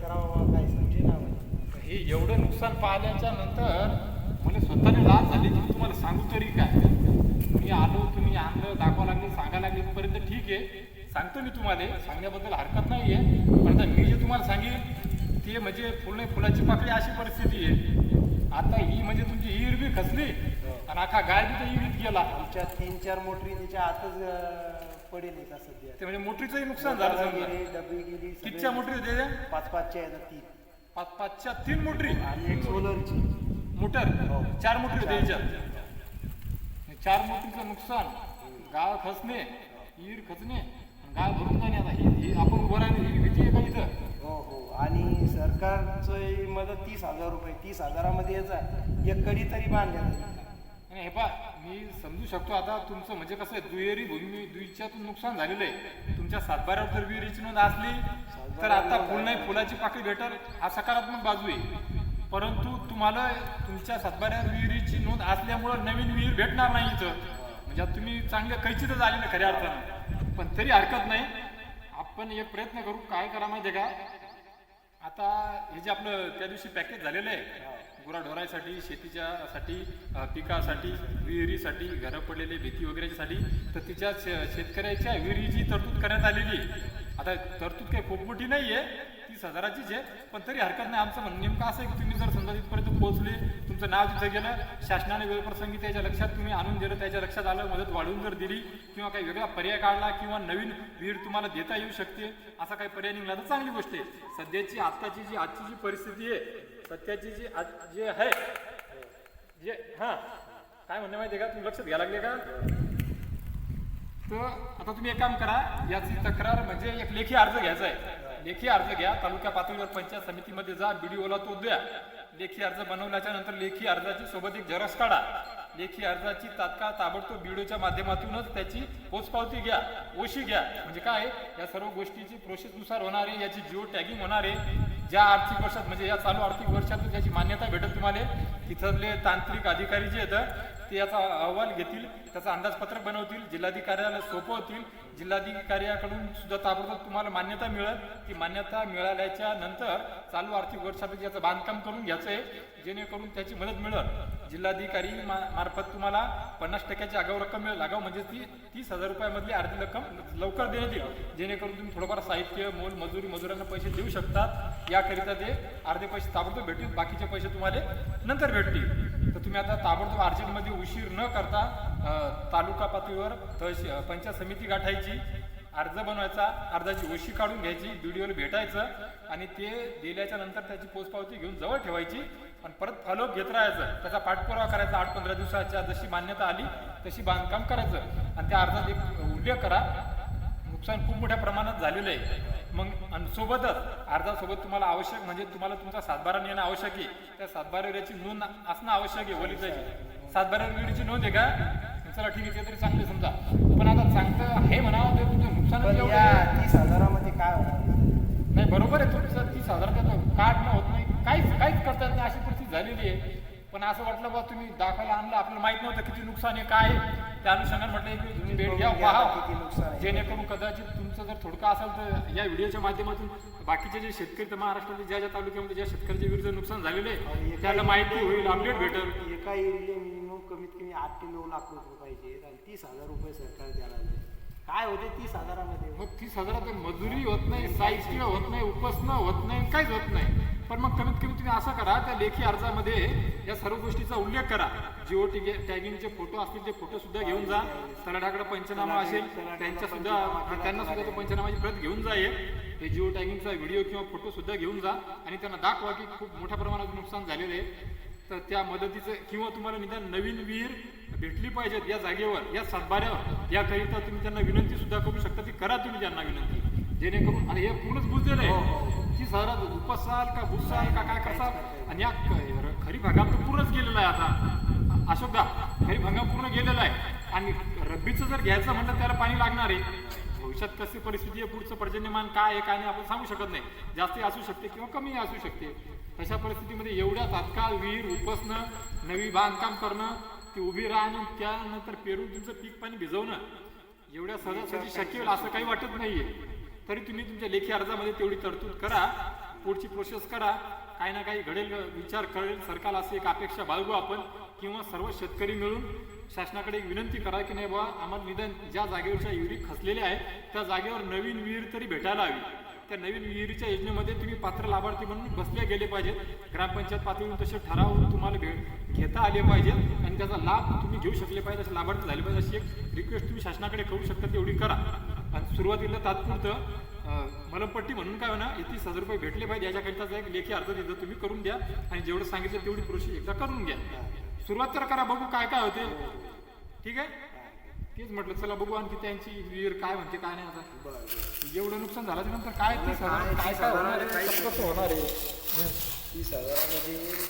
करावं काय समजे ना हे एवढं नुकसान पाहिल्याच्या नंतर मला स्वतःला लाज झाली की तुम्हाला सांगू तरी काय? मी आलो तुम्ही आणलं दाखवा लागले सांगायला लागले इथपर्यंत ठीक आहे. सांगतो मी तुम्हाला सांगण्याबद्दल हरकत नाही आहे पण मी जे तुम्हाला सांगेन ते म्हणजे फुल फुलाची पाकळी अशी परिस्थिती आहे. आता ही म्हणजे तुमची हिर बी खचली आणि अख्खा गाय बी त्या हिरीत गेला. आमच्या तीन चार मोटरी त्याच्या आतच पडेल का सध्या. ते म्हणजे मोटरीचंही नुकसान झालं समजा. गेली डबी गेली सगळे. कितच्या मोटरी होत्या त्या? पाच पाचच्या आहेत तीन. पाच पाचच्या तीन मोटरी? आणि एक सोलरची. मोटर? हो. चार मोटरी होते याच्यात. चार मोटरीचं नुकसान. गाळ खचणे हिर खचणे गाळ भरून जाणे आता. ही ही आपण उभं राहिलो ही भीती आहे का इथं? हो हो. आणि सरकारचं मदत तीस हजार रुपये तीस हजारामध्ये याचा एक कडी तरी बांधल्या. आणि हे पा मी समजू शकतो आता तुमचं म्हणजे कसं आहे दुहेरी भूमी दुईच्यातून नुकसान झालेलं आहे. तुमच्या सातबाऱ्यावर जर विहिरीची नोंद असली तर आता फुल नाही फुलाची पाकळी भेटल हा सकारात्मक बाजू आहे. परंतु तुम्हाला तुमच्या सातबाऱ्यावर विहिरीची नोंद असल्यामुळं नवीन विहीर भेटणार नाही इथं. म्हणजे आता तुम्ही चांगल्या कैचितच आलेलं खऱ्या अर्थानं. पण तरी हरकत नाही. आपण एक प्रयत्न करू काय करा माहिती आहे का? आता हे जे आपलं त्या दिवशी पॅकेज झालेलं आहे गुराढोरासाठी शेतीच्या साठी पिकासाठी विहिरीसाठी घरं पडलेले भीती वगैरेसाठी तर तिच्या शे- शेतकऱ्याच्या विहिरीची तरतूद करण्यात आलेली आहे. आता तरतूद काही खूप मोठी नाही आहे तीस हजाराचीच आहे. पण तरी हरकत नाही. आमचं म्हणणं नेमकं असं आहे की तुम्ही जर समजा तिथपर्यंत पोहोचले तुमचं नाव तिथं गेलं शासनाने वेळप्रसंगी त्याच्या लक्षात तुम्ही आणून दिलं त्याच्या लक्षात आलं मदत वाढवून जर दिली किंवा काही वेगळा पर्याय काढला किंवा नवीन वीर तुम्हाला देता येऊ शकते असा काही पर्याय निघाला तर चांगली गोष्ट आहे. सध्याची आत्ताची जी आजची जी परिस्थिती आहे सध्याची जी आज जे आहे जे हां. काय म्हणणं माहिती आहे का? तुम्ही लक्षात घ्यायला लागले का? तर आता तुम्ही एक काम करा. याची तक्रार म्हणजे एक लेखी अर्ज घ्यायचा आहे. लेखी अर्ज घ्या. तालुका पातळीवर पंचायत समितीमध्ये जा. बीडीओला तो द्या. लेखी अर्ज बनवल्याच्या नंतर लेखी अर्जाची सोबत एक झेरॉक्स काढा. लेखी अर्जाची तात्काळ ताबडतोब बीडीओच्या माध्यमातूनच त्याची पोचपावती घ्या. ओशी घ्या. म्हणजे काय? या सर्व गोष्टीची प्रोसेसनुसार होणार आहे याची जिओ टॅगिंग होणार आहे ज्या आर्थिक वर्षात म्हणजे या चालू आर्थिक वर्षातून त्याची मान्यता भेटत तुम्हाला तिथले तांत्रिक अधिकारी जे आहेत ते याचा अहवाल घेतील त्याचं अंदाजपत्रक बनवतील जिल्हाधिकाऱ्याला सोपवतील जिल्हाधिकाऱ्याकडून सुद्धा ताबडतोब तुम्हाला मान्यता मिळेल. ती मान्यता मिळाल्याच्या नंतर चालू आर्थिक वर्षात याचं बांधकाम करून घ्यायचं आहे जेणेकरून त्याची मदत मिळत जिल्हाधिकारी मा- मार्फत तुम्हाला पन्नास टक्क्याची आगाऊ रक्कम मिळेल. आगाऊ म्हणजे ती तीस हजार रुपयामधली अर्धी रक्कम लवकर देण्यात येईल. जेणेकरून तुम्ही थोडंफार साहित्य मोल मजुरी मजुरांना पैसे देऊ शकतात. याकरिता ते अर्धे पैसे ताबडतोब भेटतील. बाकीचे पैसे तुम्हाला नंतर भेटतील. तर तुम्ही आता ताबडतोब अर्जंटमध्ये उशीर न करता अ, तालुका पातळीवर तहसील पंचायत समिती गाठायची अर्ज बनवायचा अर्जाची ओशी काढून घ्यायची व्हिडिओला भेटायचं आणि ते दिल्याच्या नंतर त्याची पोचपावती घेऊन जवळ ठेवायची आणि परत फॉलोअप घेत राहायचं. त्याचा पाठपुरावा करायचा आठ पंधरा दिवसाच्या जशी मान्यता आली तशी बांधकाम करायचं. आणि त्या अर्जात एक उल्लेख करा नुकसान खूप मोठ्या प्रमाणात झालेलं आहे. मग आणि सोबतच अर्जासोबत तुम्हाला आवश्यक म्हणजे तुम्हाला तुमचा सातबारा नेणं आवश्यक आहे. त्या सातबाराची याची नोंद असणं आवश्यक आहे वलिताची सातबारा वेळीची नोंद आहे का? चला ठीक आहे ते तरी चांगले समजा पण आता चांगलं हे म्हणा ते तुमचं नुकसान पण एवढं या आहे. तीस हजारामध्ये काय होणार नाही बरोबर आहे तुमचं तीस हजार काढणं होत नाही काहीच काहीच करता येत नाही अशी परिस्थिती झालेली आहे पण असं वाटलं बा तुम्ही दाखवायला आणलं आपल्याला माहीत नव्हतं किती नुकसान आहे काय आहे. त्या अनुषंगाने म्हटलं की तुम्ही भेट घ्या पहा. जेणेकरून कदाचित तुमचं जर थोडकं असेल तर या व्हिडिओच्या माध्यमातून बाकीचे जे शेतकरी तर महाराष्ट्रातील ज्या ज्या तालुक्यामध्ये ज्या शेतकऱ्याच्या विरुद्ध नुकसान झालेले आहे त्याला माहिती होईल अपडेट भेटेल एका एरिया मिनिमम कमीत कमी आठ ते नऊ लाख रुपये पाहिजे आणि तीस हजार रुपये सरकार द्यायला. काय होते तीस हजारामध्ये मग तीस हजारात मजुरी होत नाही साहित्य होत नाही उपसणं होत नाही काहीच होत नाही पण मग कमीत कमी तुम्ही असं करा त्या लेखी अर्जामध्ये या सर्व गोष्टीचा उल्लेख करा. जिओ टिगे टॅगिंगचे फोटो असतील ते फोटो सुद्धा घेऊन जा. तलाठ्याकडे पंचनामा असेल त्यांच्या सुद्धा त्यांना सुद्धा तो पंचनामाची प्रत घेऊन जा. हे जिओ टॅगिंगचा व्हिडिओ किंवा फोटो सुद्धा घेऊन जा आणि त्यांना दाखवा की खूप मोठ्या प्रमाणात नुकसान झालेलं आहे. तर त्या मदतीचं किंवा तुम्हाला निदान नवीन विहीर भेटली पाहिजेत या जागेवर या सातबाऱ्यावर. याकरिता तुम्ही त्यांना विनंती सुद्धा करू शकता. ती करा तुम्ही त्यांना विनंती. जेणेकरून आणि हे पूर्णच बुजलेलं आहे. तीस उपसाल का बुसाल का काय करसाल? आणि या खरीप हंगाम तर पूर्णच गेलेला आहे आता. अशोकदा खरीप हंगाम पूर्ण गेलेला आहे. आणि रब्बीचं जर घ्यायचं म्हटलं त्याला पाणी लागणार आहे. भविष्यात कशी परिस्थिती आहे? पुढचं पर्जन्यमान काय आहे काय नाही आपण सांगू शकत नाही. जास्ती असू शकते किंवा कमी असू शकते. तशा परिस्थितीमध्ये एवढ्या तात्काळ विहीर उपसणं नवी बांधकाम करणं ती उभी राहणं त्यानंतर पेरून तुमचं पीक पाणी भिजवणं एवढ्या सहजासहजी शक्य होईल असं काही वाटत नाहीये. तरी तुम्ही तुमच्या लेखी अर्जामध्ये तेवढी तरतूद करा पुढची प्रोसेस करा. काही ना काही घडेल विचार करेल. सरकार अशी एक अपेक्षा बाळगू आपण किंवा सर्व शेतकरी मिळून शासनाकडे एक विनंती करा की नाही बाबा आम्हाला निदान ज्या जागेवरच्या विहिरी खचलेल्या आहेत त्या जागेवर नवीन विहीर तरी भेटायला हवी. त्या नवीन विहिरीच्या योजनेमध्ये तुम्ही पात्र लाभार्थी म्हणून बसले गेले पाहिजेत. ग्रामपंचायत पातळीवर तसे ठराव तुम्हाला भेट घेता आले पाहिजेत आणि त्याचा लाभ तुम्ही घेऊ शकले पाहिजे असे लाभार्थी झाले पाहिजे अशी एक रिक्वेस्ट तुम्ही शासनाकडे करू शकता तेवढी करा. आणि सुरुवातीला तात्पुरतं मलमपट्टी म्हणून काय होणार एकतीस हजार रुपये भेटले पाहिजे याच्याकरिताचा एक लेखी अर्ज तिथं तुम्ही करून द्या आणि जेवढं सांगितलं तेवढी प्रोसेस एकदा करून घ्या. सुरुवात तर करा बघू काय काय होते. ठीक आहे? तेच म्हटलं चला बघू आणखी त्यांची विहीर काय म्हणते काय नाही आता. एवढं नुकसान झालं त्यानंतर काय काय काय होणार आहे? कसं होणार आहे? तीस हजारामध्ये